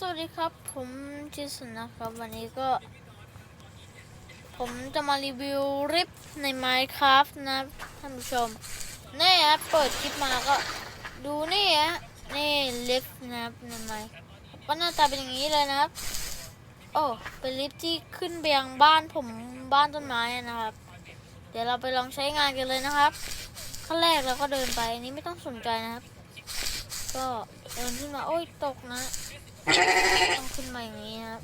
สวัสดีครับ ผมจิสนนะครับ วันนี้ก็ ผมจะมารีวิวริปใน Minecraft นะท่านผู้ชมนี่ฮะเปิดคลิปมาก็ดูนี่ฮะนี่ลิฟนะครับในไมก็หน้าตาเป็นอย่างนี้เลยนะครับ โอ้เป็นลิฟที่ขึ้นไปยังบ้านผมบ้านต้นไม้นะครับ เดี๋ยวเราไปลองใช้งานกันเลยนะครับขั้นแรกเราก็เดินไปอันนี้ไม่ต้องสนใจนะครับ ก็เดินขึ้นมาโอ้ยตกนะ ต้องขึ้นมาอย่างนี้นะครับ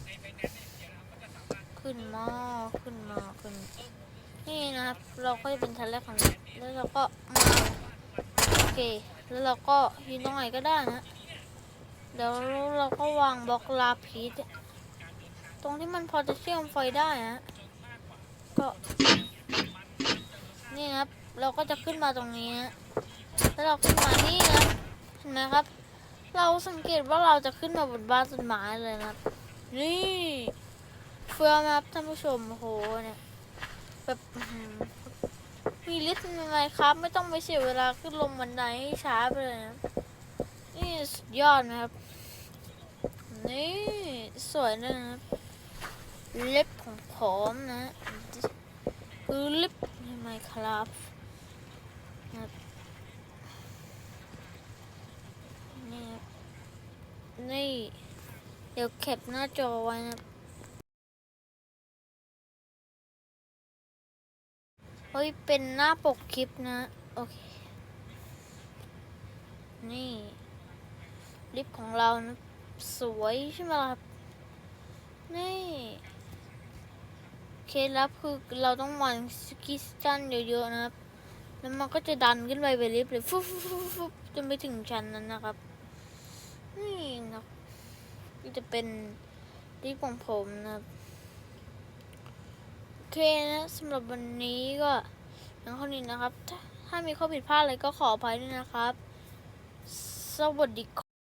ขึ้นหมาขึ้นหมาขึ้น นี่นะครับ เราก็จะเป็นชั้นแรกของแล้วเราก็มาโอเค แล้วเราก็ยืนตรงไหนก็ได้นะ เดี๋ยวเราก็วางบล็อกลาพีสตรงที่มันพอจะเชื่อมไฟได้นะก็นี่นะครับ เราก็จะขึ้นมาตรงนี้นะแล้วเราขึ้นมานี่นะเห็นไหมครับ เราสังเกตว่าเราจะขึ้นมาบนบ้านต้นไม้เลยนะ นี่เฟื่อมครับท่านผู้ชมโอ้โหเนี่ยแบบมีลิฟต์ยังไงครับ ไม่ต้องไปเสียเวลาขึ้นลงบันไดให้ช้าไปเลยนะนี่สุดยอดนะครับ นี่สวยด้วยนะครับเล็บของผมนะคือลิฟต์ในไมครับนะครับนี่ครับ นี่ เดี๋ยวแคปหน้าจอไว้นะเฮ้ย เป็นหน้าปกคลิปนะ โอเค นี่ ลิปของเรานะสวยใช่ไหมล่ะครับนี่เคล็ดลับคือเราต้องวางสกิสตันเยอะๆนะครับ แล้วมันก็จะดันขึ้นไปเป็นลิฟต์เลยฟุบฟุบฟุบฟุบจนไปถึงชั้นนั้นนะครับ นี่นะครับนี่จะเป็นลิปของผมนะโอเคนะสำหรับวันนี้ก็อย่างเท่านี้นะครับ ถ้าถ้ามีข้อผิดพลาดอะไรก็ขออภัยด้วยนะครับ สวัสดี